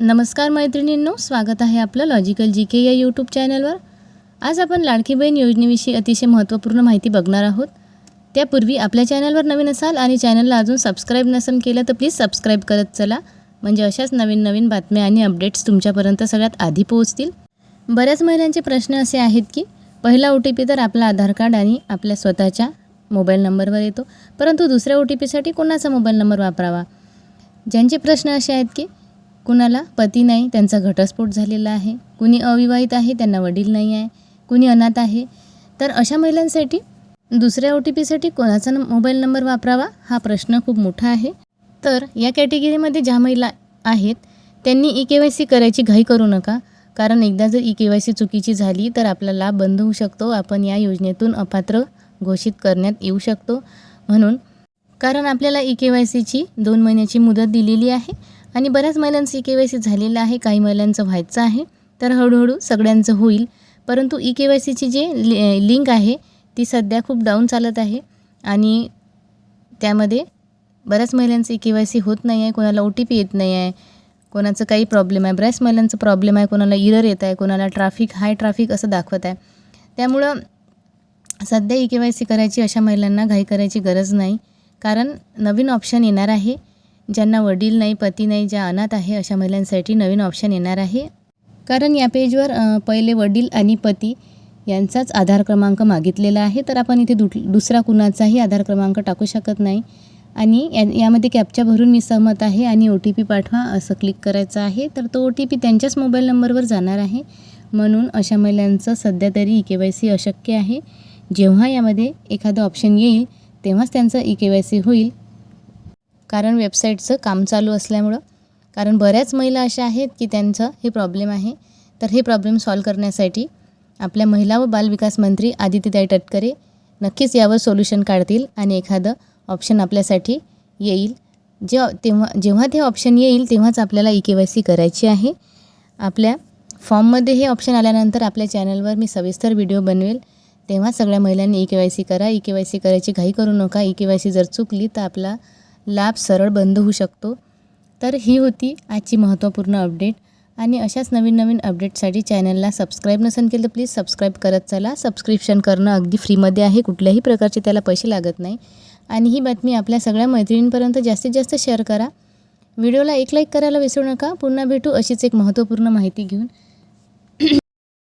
नमस्कार मैत्रिणींनो स्वागत आहे आपलं लॉजिकल जी के या यूट्यूब चॅनलवर आज आपण लाडकी बहीण योजनेविषयी अतिशय महत्त्वपूर्ण माहिती बघणार आहोत. त्यापूर्वी आपल्या चॅनलवर नवीन असाल आणि चॅनलला अजून सबस्क्राईब नसेल केलं तर प्लीज सबस्क्राईब करत चला. म्हणजे अशाच नवीन नवीन बातम्या आणि अपडेट्स तुमच्यापर्यंत सगळ्यात आधी पोहोचतील. बऱ्याच महिलांचे प्रश्न असे आहेत की पहिला ओ टी पी तर आपला आधार कार्ड आणि आपल्या स्वतःच्या मोबाईल नंबरवर येतो. परंतु दुसऱ्या ओ टी पीसाठी कोणाचा मोबाईल नंबर वापरावा? ज्यांचे प्रश्न असे आहेत की कुणाला? पती नाही त्यांचा घटस्फोट झालेला आहे. कुणी अविवाहित आहे त्यांना वडील नाही आहे. कुणी अनाथ आहे. तर अशा महिलांसाठी दुसऱ्या ओ टी पीसाठी कोणाचा न मोबाईल नंबर वापरावा? हा प्रश्न खूप मोठा आहे. तर या कॅटेगरीमध्ये ज्या महिला आहेत त्यांनी ई के वाय सी करायची घाई करू नका. कारण एकदा जर ई के वाय सी चुकीची झाली तर आपला लाभ बंद होऊ शकतो. आपण या योजनेतून अपात्र घोषित करण्यात येऊ शकतो. म्हणून कारण आपल्याला ई के वाय सीची दोन महिन्याची मुदत दिलेली आहे आणि बऱ्याच महिलांचं ई के वाय सी झालेलं आहे काही महिलांचं व्हायचं आहे तर हळूहळू सगळ्यांचं होईल. परंतु ई के वाय सीची जे लि लिंक आहे ती सध्या खूप डाऊन चालत आहे आणि त्यामध्ये बऱ्याच महिलांचं ई के वाय सी होत नाही आहे कोणाला ओ टी पी येत नाही आहे कोणाचं काही प्रॉब्लेम आहे. बऱ्याच महिलांचं प्रॉब्लेम आहे कोणाला इरर येत आहे कोणाला ट्राफिक हाय ट्राफिक असं दाखवत आहे. त्यामुळं सध्या ई के वाय सी करायची अशा महिलांना घाई करायची गरज नाही. कारण नवीन ऑप्शन येणार आहे ज्यांना वडील नाही पती नाही ज्या अनाथ आहे अशा महिलांसाठी नवीन ऑप्शन येणार आहे. कारण या पेजवर पहिले वडील आणि पती यांचाच आधार क्रमांक मागितलेला आहे. तर आपण इथे दु दुसरा कुणाचाही आधार क्रमांक टाकू शकत नाही. आणि या यामध्ये कॅप्चा भरून मी सहमत आहे आणि ओ टी पी पाठवा असं क्लिक करायचं आहे. तर तो ओ टी पी त्यांच्याच मोबाईल नंबरवर जाणार आहे. म्हणून अशा महिलांचं सध्या तरी ई के वाय सी अशक्य आहे. जेव्हा यामध्ये एखादं ऑप्शन येईल तेव्हाच त्यांचं ई के वाय सी होईल. कारण वेबसाईटचं काम चालू असल्यामुळं. कारण बऱ्याच महिला अशा आहेत की त्यांचं हे प्रॉब्लेम आहे. तर हे प्रॉब्लेम सॉल्व करण्यासाठी आपल्या महिला व बालविकास मंत्री आदित्यताई तटकरे नक्कीच यावर सोल्युशन काढतील आणि एखादं ऑप्शन आपल्यासाठी येईल. जे तेव्हा जेव्हा ते ऑप्शन येईल तेव्हाच आपल्याला ई के वाय सी करायची आहे. आपल्या फॉर्ममध्ये हे ऑप्शन आल्यानंतर आपल्या चॅनलवर मी सविस्तर व्हिडिओ बनवेल. तेव्हा सगळ्या महिलांनी ई के वाय सी करा. ई के वाय सी करायची घाई करू नका. ई के वाय सी जर चुकली तर आपला लाभ सरळ बंद होऊ शकतो. तर ही होती आजची महत्त्वपूर्ण अपडेट आणि अशाच नवीन नवीन अपडेटसाठी चॅनलला सबस्क्राईब नसेल केलं तर प्लीज सबस्क्राईब करत चला. सबस्क्रिप्शन करणं अगदी फ्रीमध्ये आहे. कुठल्याही प्रकारचे त्याला पैसे लागत नाही. आणि ही बातमी आपल्या सगळ्या मैत्रिणींपर्यंत जास्तीत जास्त शेअर करा. व्हिडिओला एक लाईक करायला विसरू नका. पुन्हा भेटू अशीच एक महत्त्वपूर्ण माहिती घेऊन.